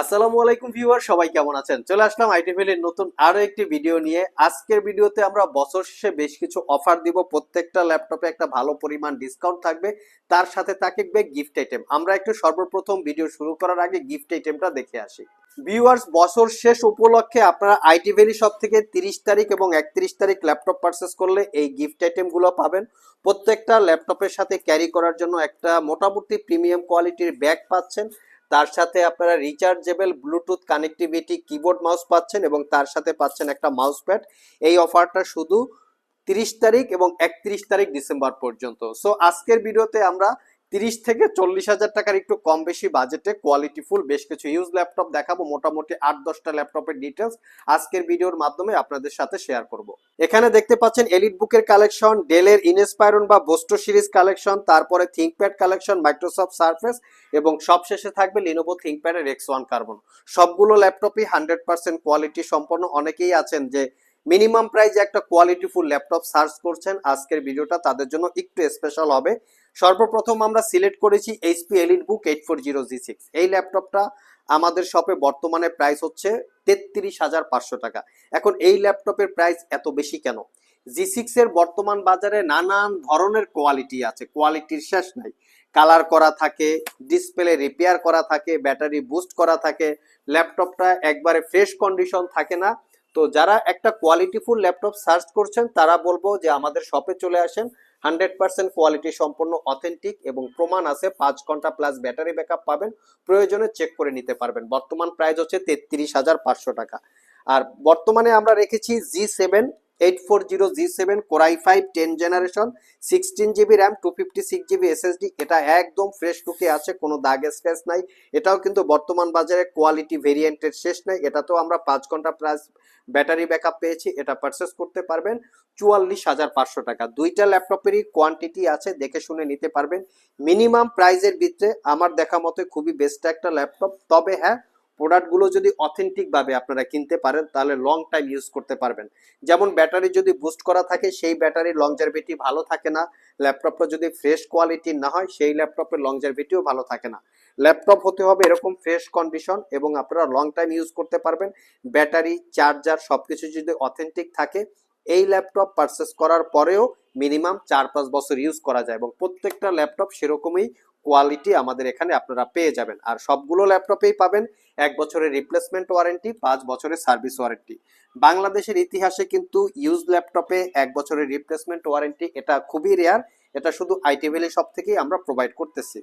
আসসালামু আলাইকুম ভিউয়ার, সবাই কেমন আছেন? চলে আসলাম আইটিভিএল এর নতুন আরও একটি ভিডিও নিয়ে। আজকের ভিডিওতে আমরা বছর শেষে বেশ কিছু অফার দিব। প্রত্যেকটা ল্যাপটপে একটা ভালো পরিমাণ ডিসকাউন্ট থাকবে। তার সাথে থাকবে গিফট আইটেম আমরা একটু সর্বপ্রথম ভিডিও শুরু করার আগে গিফট আইটেমটা দেখে আসি। ভিউয়ার্স, বছর শেষ উপলক্ষে আপনারা আইটি ভ্যালি শপ থেকে তিরিশ তারিখ এবং একত্রিশ তারিখ ল্যাপটপ পারচেস করলে এই গিফট আইটেমগুলো পাবেন। প্রত্যেকটা ল্যাপটপের সাথে ক্যারি করার জন্য একটা মোটামুটি প্রিমিয়াম কোয়ালিটির ব্যাগ পাচ্ছেন। তার সাথে আপনারা rechargeable bluetooth connectivity keyboard mouse পাচ্ছেন এবং তার সাথে পাচ্ছেন একটা মাউস প্যাড এই অফারটা শুধু তিরিশ তারিখ এবং একত্রিশ তারিখ ডিসেম্বর পর্যন্ত। সো আজকের ভিডিওতে আমরা তিরিশ থেকে চল্লিশ হাজার টাকার একটু কম বেশি বাজেটে কোয়ালিটিফুল বেশ কিছু ইউজ ল্যাপটপ দেখাবো, মোটামুটি আট দশটা ল্যাপটপের ডিটেলস আজকের ভিডিওর মাধ্যমে আপনাদের সাথে শেয়ার করব। এখানে দেখতে পাচ্ছেন এলিট বুকের কালেকশন ডেলের ইনস্পায়রন বা বোস্টো সিরিজ কালেকশন তারপরে থিঙ্কপ্যাড কালেকশন মাইক্রোসফট সার্ফেস এবং সবশেষে থাকবে লিনোভো থিঙ্কপ্যাডের এক্স ওয়ান কার্বন সবগুলো ল্যাপটপই হান্ড্রেড পার্সেন্ট কোয়ালিটি সম্পন্ন। অনেকেই আছেন যে মিনিমাম প্রাইজে একটা কোয়ালিটিফুল ল্যাপটপ সার্চ করছেন। আজকের ভিডিওটা তাদের জন্য একটু স্পেশাল হবে। সর্বপ্রথম আমরা সিলেক্ট করেছি HP elite book eight four zero G six এই ল্যাপটপটা আমাদের শপে বর্তমানে প্রাইস হচ্ছে তেত্রিশ হাজার পাঁচশো টাকা। এখন এই ল্যাপটপের প্রাইস এত বেশি কেন? জি সিক্স এর বর্তমান বাজারে নানান ধরনের কোয়ালিটি আছে কোয়ালিটির শেষ নাই। কালার করা থাকে ডিসপ্লে রিপেয়ার করা থাকে ব্যাটারি বুস্ট করা থাকে, ল্যাপটপটা একবারে ফ্রেশ কন্ডিশন থাকে না। তো যারা একটা কোয়ালিটিফুল ল্যাপটপ সার্চ করছেন, তারা বলব যে আমাদের শপে চলে আসেন। হান্ড্রেড পার্সেন্ট কোয়ালিটি সম্পূর্ণ অথেন্টিক এবং প্রমাণ আছে, পাঁচ ঘণ্টা প্লাস ব্যাটারি ব্যাকআপ পাবেন, প্রয়োজনে চেক করে নিতে পারবেন। বর্তমান প্রাইস হচ্ছে তেত্রিশ হাজার পাঁচশো টাকা। আর বর্তমানে আমরা রেখেছি G seven eight four zero G seven core i five ten generation sixteen GB RAM two fifty six GB SSD এটা একদম ফ্রেশ লুকে আছে, কোনো দাগ স্ক্র্যাচ নাই। এটাও কিন্তু বর্তমান বাজারে কোয়ালিটি ভেরিয়েন্টের শেষ নাই, এটাতেও আমরা পাঁচ ঘণ্টা প্লাস ব্যাটারি ব্যাকআপ পেয়েছি, এটা পারচেস করতে পারবেন, চুয়াল্লিশ হাজার পাঁচশো টাকা। দুইটা ল্যাপটপেরই কোয়ান্টিটি আছে, দেখে শুনে নিতে পারবেন। মিনিমাম প্রাইজের ভিতরে আমার দেখা মতে খুবই বেস্ট একটা ল্যাপটপ তবে হ্যাঁ প্রোডাক্টগুলো যদি অথেন্টিক ভাবে আপনারা কিনতে পারেন, তাহলে লং টাইম ইউজ করতে পারবেন। যেমন ব্যাটারি যদি বুস্ট করা থাকে, সেই ব্যাটারির লংজারভিটি ভালো থাকে না। ল্যাপটপটা যদি ফ্রেশ কোয়ালিটির না হয়, সেই ল্যাপটপের লংজারভিটিও ভালো থাকে না। ল্যাপটপ হতে হবে এরকম ফ্রেশ কন্ডিশন এবং আপনারা লং টাইম ইউজ করতে পারবেন। ব্যাটারি চার্জার সবকিছু যদি অথেন্টিক থাকে, এই ল্যাপটপ পারচেস করার পরেও মিনিমাম চার পাঁচ বছর ইউজ করা যায় এবং প্রত্যেকটা ল্যাপটপ সেরকমই কোয়ালিটি আমাদের এখানে আপনারা পেয়ে যাবেন। আর সবগুলো ল্যাপটপেই পাবেন এক বছরের রিপ্লেসমেন্ট ওয়ারেন্টি পাঁচ বছরের সার্ভিস ওয়ারেন্টি বাংলাদেশের ইতিহাসে কিন্তু ইউজ ল্যাপটপে এক বছরের রিপ্লেসমেন্ট ওয়ারেন্টি এটা খুবই রেয়ার এটা শুধু আইটি ভ্যালি সব থেকেই আমরা প্রোভাইড করতেছি।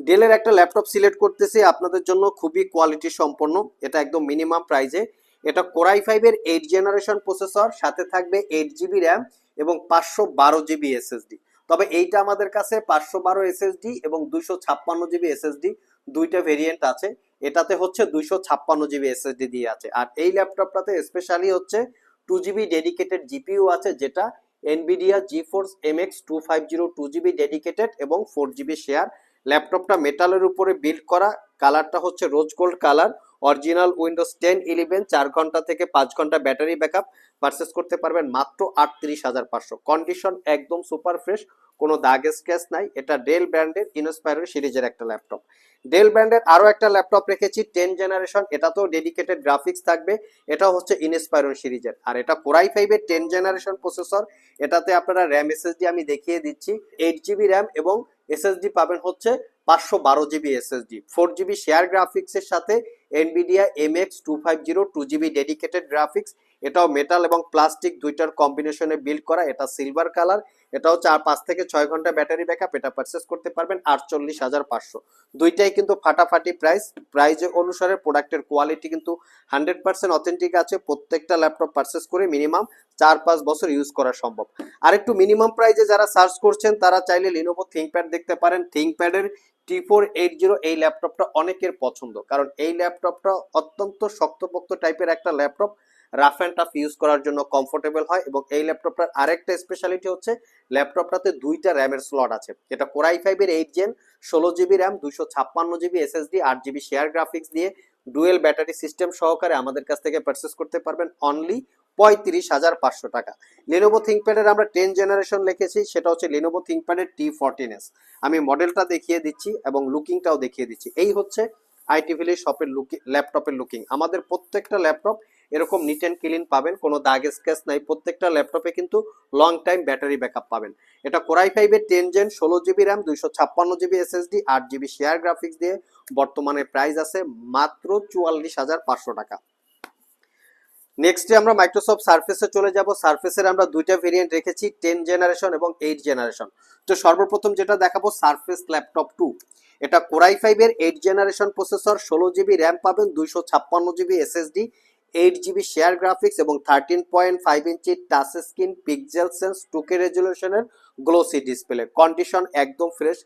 ডেলের একটা ল্যাপটপ সিলেক্ট করতেছি, আপনাদের জন্য খুবই কোয়ালিটি সম্পন্ন, এটা একদম মিনিমাম প্রাইজে এটা কোরাই ফাইভের এইট জেনারেশন প্রসেসর সাথে থাকবে এইট জিবি র্যাম এবং পাঁচশো বারো জিবি এসএসডি তবে এইটা আমাদের কাছে পাঁচশো বারো এসএসডি এবং দুইশো ছাপ্পান্ন জিবি এসএসডি দুইটা ভেরিয়েন্ট আছে। এটাতে হচ্ছে দুইশো ছাপ্পান্ন জিবি এসএসডি দিয়ে আছে। আর এই ল্যাপটপটাতে স্পেশালি হচ্ছে টু জিবি ডেডিকেটেড জিপিইউ আছে, যেটা Nvidia GeForce M X two five zero two GB dedicated এবং ফোর জিবি শেয়ার ল্যাপটপটা মেটালের উপরে বিল্ড করা কালারটা হচ্ছে rose gold colour original Windows ten eleven, চার ঘণ্টা থেকে পাঁচ ঘণ্টা ব্যাটারি ব্যাকআপ পারচেস করতে পারবেন মাত্র আটত্রিশ হাজার পাঁচশো। কন্ডিশন একদম সুপার ফ্রেশ কোনো দাগ স্ক্যাচ নাই। এটা ডেল ব্র্যান্ডের ইনস্পায়ার সিরিজের একটা ল্যাপটপ ডেল ব্র্যান্ডের আরও একটা ল্যাপটপ রেখেছি, টেন জেনারেশন এটাতেও ডেডিকেটেড গ্রাফিক্স থাকবে। এটা হচ্ছে ইনস্পায়রন সিরিজের। আর এটা কোরাই ফাইভের টেন জেনারেশন প্রসেসর এটাতে আপনারা র্যাম এসএসডি আমি দেখিয়ে দিচ্ছি। এইট জিবি র্যাম এবং এসএসডি পাবেন হচ্ছে পাঁচশো বারো GB SSD four GB share গ্রাফিক্সের সাথে Nvidia M X two five zero two GB dedicated graphics এটাও মেটাল এবং প্লাস্টিক দুইটার কম্বিনেশনে বিল্ড করা, এটা সিলভার কালার এটাও চার পাঁচ থেকে ছয় ঘণ্টা ব্যাটারি ব্যাকআপ এটা পারচেস করতে পারবেন আটচল্লিশ হাজার পাঁচশো। দুইটাই কিন্তু ফাটাফাটি প্রাইস প্রাইস অনুসারে প্রোডাক্টের কোয়ালিটি কিন্তু হান্ড্রেড পার্সেন্ট অথেন্টিক আছে, প্রত্যেকটা ল্যাপটপ পারচেস করে মিনিমাম চার পাঁচ বছর ইউজ করা সম্ভব। আর একটু মিনিমাম প্রাইসে যারা সার্চ করছেন, তারা চাইলে লিনোভো থিঙ্কপ্যাড দেখতে পারেন। থিঙ্কপ্যাডের টি ফোর এইট জিরো এই ল্যাপটপটা অনেকের পছন্দ, কারণ এই ল্যাপটপটা অত্যন্ত শক্তপোক্ত টাইপের একটা laptop rough and tough use করার জন্য কমফোর্টেবল হয় এবং এই ল্যাপটপটার আরেকটা স্পেশালিটি হচ্ছে ল্যাপটপটাতে দুইটা র্যামের স্লট আছে। এটা কোরাই ফাইভের এইট জেন ষোলো জিবি র্যাম দুশো ছাপ্পান্ন জিবি এসএসডি আট জিবি শেয়ার গ্রাফিক্স দিয়ে ডুয়েল ব্যাটারি সিস্টেম সহকারে আমাদের কাছ থেকে পারচেস করতে পারবেন অনলি পঁয়ত্রিশ হাজার পাঁচশো টাকা। লিনোভো থিঙ্কপ্যাডের আমরা টেন জেনারেশন লিখেছি, সেটা হচ্ছে লিনোভো থিঙ্কপ্যাডের টি ফোরটিন এস আমি মডেলটা দেখিয়ে দিচ্ছি এবং লুকিংটাও দেখিয়ে দিচ্ছি। এই হচ্ছে আইটি ভিলি শপের লুকিং ল্যাপটপের লুকিং আমাদের প্রত্যেকটা ল্যাপটপ এরকম নিট অ্যান্ড ক্লিন পাবেন, কোনো দাগ স্কেচ নাই, প্রত্যেকটা ল্যাপটপে কিন্তু লং টাইম ব্যাটারি ব্যাকআপ পাবেন। এটা কোরাই ফাইভের টেন জেন ষোলো জিবি র্যাম দুইশো ছাপ্পান্ন জিবি এসএসডি আট জিবি শেয়ার গ্রাফিক্স দিয়ে বর্তমানে প্রাইস আছে মাত্র চুয়াল্লিশ হাজার পাঁচশো টাকা। নেক্সটে আমরা মাইক্রোসফট সার্ফেসে চলে যাব। সার্ফেসের আমরা দুইটা ভেরিয়েন্ট রেখেছি টেন জেনারেশন এবং এইট জেনারেশন তো সর্বপ্রথম যেটা দেখাবো সার্ফেস ল্যাপটপ টু এটা কোরাই ফাইভের এইট জেনারেশন প্রসেসর ষোলো জিবি র্যাম পাবেন, দুইশো ছাপ্পান্ন GB SSD eight GB share graphics এবং thirteen point five inch touch screen pixel sense টুকে রেজুলেশনের গ্লোসি ডিসপ্লে কন্ডিশন একদম ফ্রেশ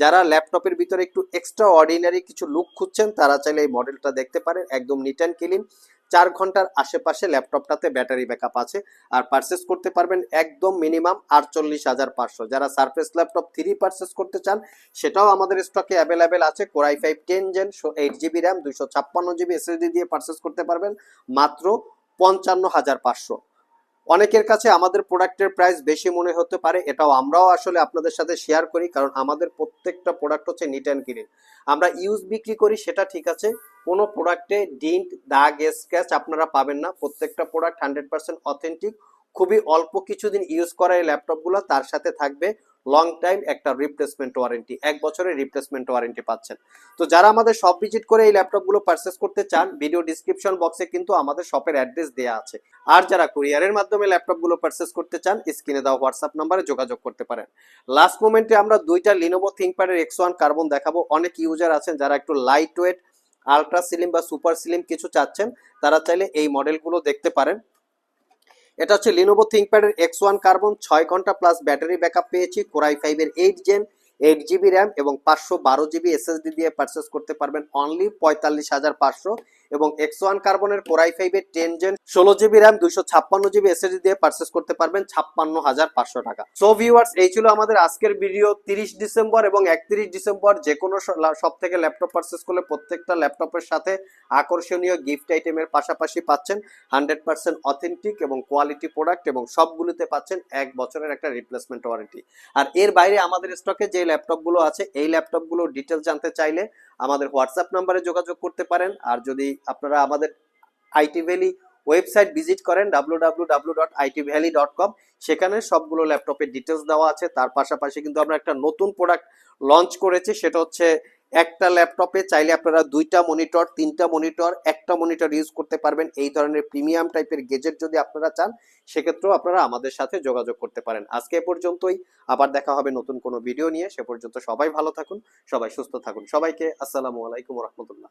যারা ল্যাপটপের ভিতরে একটু এক্সট্রা অর্ডিনারি কিছু লুক খুঁজছেন, তারা চাইলে এই মডেলটা দেখতে পারেন, একদম নিট অ্যান্ড ক্লিন চার ঘণ্টার আশেপাশে ল্যাপটপটাতে ব্যাটারি ব্যাকআপ আছে, আর পারচেস করতে পারবেন একদম মিনিমাম আটচল্লিশ হাজার পাঁচশো। যারা সারফেস ল্যাপটপ থ্রি পারচেস করতে চান, সেটাও আমাদের স্টকে অ্যাভেলেবেল আছে core i five ten gen eight GB RAM দুইশো ছাপ্পান্ন জিবি এসএসডি দিয়ে পারচেস করতে পারবেন, মাত্র পঞ্চান্ন হাজার পাঁচশো। অনেকের কাছে আমাদের প্রোডাক্টের প্রাইস বেশি মনে হতে পারে, এটাও আমরাও আসলে আপনাদের সাথে শেয়ার করি, কারণ আমাদের প্রত্যেকটা প্রোডাক্ট হচ্ছে নিট অ্যান্ড ক্লিন আমরা ইউজ বিক্রি করি, সেটা ঠিক আছে, কোনো প্রোডাক্টে ডিন্ট দাগ স্ক্যাচ আপনারা পাবেন না, প্রত্যেকটা প্রোডাক্ট হান্ড্রেড পার্সেন্ট অথেন্টিক খুবই অল্প কিছুদিন ইউজ করা এই ল্যাপটপগুলো তার সাথে থাকবে। লং টাইম একটা রিপ্লেসমেন্ট ওয়ারেন্টি এক বছরের রিপ্লেসমেন্ট ওয়ারেন্টি পাচ্ছেন। তো যারা আমাদের শপ ভিজিট করে এই ল্যাপটপগুলো পারচেস করতে চান ভিডিও ডিসক্রিপশন বক্সে কিন্তু আমাদের শপের অ্যাড্রেস দেওয়া আছে। আর যারা কুরিয়ারের মাধ্যমে ল্যাপটপগুলো পারচেস করতে চান স্ক্রিনে দেওয়া হোয়াটসঅ্যাপ নাম্বারে যোগাযোগ করতে পারেন। লাস্ট মোমেন্টে আমরা দুইটা লিনোভো থিঙ্কপ্যাডের এক্স ওয়ান কার্বন দেখাবো। অনেক ইউজার আছেন যারা একটু লাইট ওয়েট আলট্রা সিলিম বা সুপার সিলিম কিছু চাচ্ছেন, তারা চাইলে এই মডেলগুলো দেখতে পারেন। এটা হচ্ছে লিনোভো থিঙ্কপ্যাডের এক্স ওয়ান কার্বন ছয় ঘণ্টা প্লাস ব্যাটারি ব্যাকআপ পেয়েছি কোরাই ফাইভের eight gen eight GB RAM এবং পাঁচশো বারো জিবি এসএসডি দিয়ে পারচেস করতে পারবেন অনলি পঁয়তাল্লিশ হাজার পাঁচশো। এবং এক্স ওয়ান কার্বনের কোরাই ফাইভের টেন জেন ষোলো জিবি র্যাম, দুইশো ছাপ্পান্ন জিবি এসএসডি দিয়ে পারচেস করতে পারবেন ছাপ্পান্ন হাজার পাঁচশো টাকা। সো ভিউয়ার্স এই ছিল আমাদের আজকের ভিডিও তিরিশ ডিসেম্বর এবং একত্রিশ ডিসেম্বর যে কোনো সব থেকে ল্যাপটপ পারচেস করলে প্রত্যেকটা ল্যাপটপের সাথে আকর্ষণীয় গিফট আইটেমের পাশাপাশি পাচ্ছেন হান্ড্রেড পার্সেন্ট অথেন্টিক এবং কোয়ালিটি প্রোডাক্ট এবং সবগুলিতে পাচ্ছেন এক বছরের একটা রিপ্লেসমেন্ট ওয়ারেন্টি আর এর বাইরে আমাদের স্টকে যে ল্যাপটপগুলো আছে, এই ল্যাপটপগুলো ডিটেলস জানতে চাইলে আমাদের হোয়াটসঅ্যাপ নাম্বারে যোগাযোগ করতে পারেন। আর যদি আপনারা আমাদের আইটি ভ্যালি ওয়েবসাইট ভিজিট করেন কম সেখানে সবগুলো ল্যাপটপের ডিটেলস দেওয়া আছে। তার পাশাপাশি কিন্তু আমরা একটা নতুন প্রোডাক্ট লঞ্চ করেছি, সেটা হচ্ছে একটা ল্যাপটপে চাইলে আপনারা দুইটা মনিটর তিনটা মনিটর একটা মনিটর ইউজ করতে পারবেন। এই ধরনের প্রিমিয়াম টাইপের গেজেট যদি আপনারা চান, সেক্ষেত্রেও আপনারা আমাদের সাথে যোগাযোগ করতে পারেন। আজকে পর্যন্তই। আবার দেখা হবে নতুন কোনো ভিডিও নিয়ে। সে পর্যন্ত সবাই ভালো থাকুন, সবাই সুস্থ থাকুন। সবাইকে আসসালামু আলাইকুম রহমতুল্লাহ।